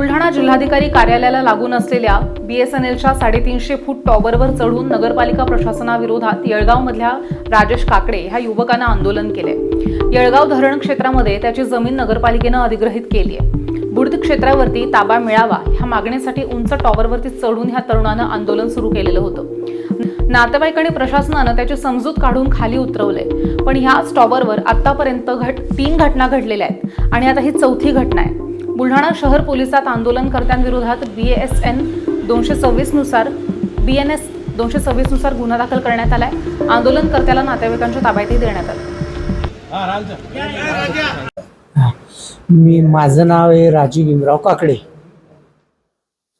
बुलढाणा जिल्हाधिकारी कार्यालयाला लागून असलेल्या बीएसएनएलच्या साडेतीनशे फूट टॉवरवर चढून नगरपालिका प्रशासनाविरोधात येळगावमधल्या राजेश काकडे ह्या युवकानं आंदोलन केलंय. येळगाव धरण क्षेत्रामध्ये त्याची जमीन नगरपालिकेनं अधिग्रहित केली आहे बुर्द क्षेत्रावरती ताबा मिळावा ह्या मागणीसाठी उंच टॉवरवरती चढून ह्या तरुणानं आंदोलन सुरू केलेलं होतं. नातेवाईक आणि प्रशासनानं त्याची समजूत काढून खाली उतरवलंय. पण ह्याच टॉवरवर आतापर्यंत घट तीन घटना घडलेल्या आहेत आणि आता ही चौथी घटना आहे. बुलढाणा शहर पोलिसात आंदोलनकर्त्यांविरोधात बी एस एन दोनशे सव्वीसनुसार बी एन एस दोनशे सव्वीसनुसार गुन्हा दाखल करण्यात आलाय. आंदोलनकर्त्याला नातेवाईकांच्या ताब्यातही देण्यात आलं. मी माझं नाव आहे राजू भीमराव काकडे.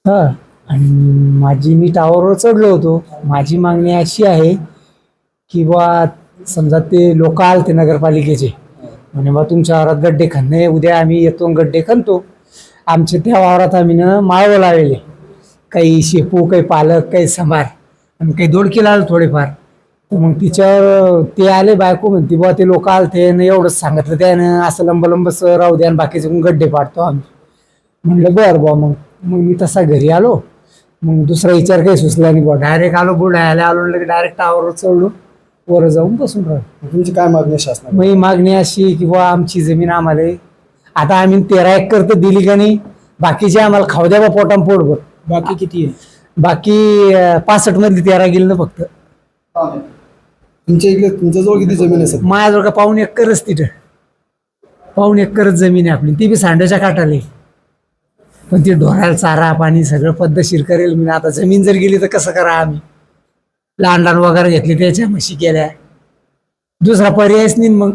हां आणि माझी मी टावरवर चढलो होतो. माझी मागणी अशी आहे की बा समजा ते लोक आलते नगरपालिकेचे म्हणे बा तुमच्या वावरात गड्डे खणणे उद्या आम्ही येतो गड्डे खणतो. आमच्या त्या वावरात आम्ही ना माळवं लावले काही शेपू काही पालक काही सांबार. आणि काही दोडके लावले थोडेफार. तर मग तिच्यावर ते आले बायको म्हणते बुवा ते लोक आलते न एवढंच सांगितलं त्यानं. असं लंब लंब सर राहू द्या आणि बाकीचे गड्डे पाडतो आम्ही. म्हणलं बरं बुवा मग मग मी तसा घरी आलो. मग दुसरा विचार काही सुचला नाही बुवा. डायरेक्ट आलो बुलढाण्याला आलो म्हणलं की डायरेक्ट टावरवर चढलो. वर जाऊन बसून राहिलो. तुमची काय मागणी आहे शासनाला मग ही मागणी अशी की बुवा आमची जमीन आम्हाला आता आम्ही तेरा एकर तर दिली का नाही बाकीचे आम्हाला खाऊ द्या बा पोटाम पोटभर. बाकी किती आहे? बाकी पासष्ट मधली तेरा गेली ना फक्त. तुमच्या इकडे तुमच्याजवळ किती जमीन आहे सर? माझ्याजवळ का पाऊन एकरच तिथं. पाऊन एकरच जमीन आहे आपली. ती बी सांड्याच्या काटाले पण ती ढोराला चारा पाणी सगळं पद्धतशीर करेल मी. आता जमीन जर गेली तर कसं करा आम्ही? लहान लहान वगैरे घेतली त्याच्या म्हशी केल्या. दुसरा पर्यायच नाही मग.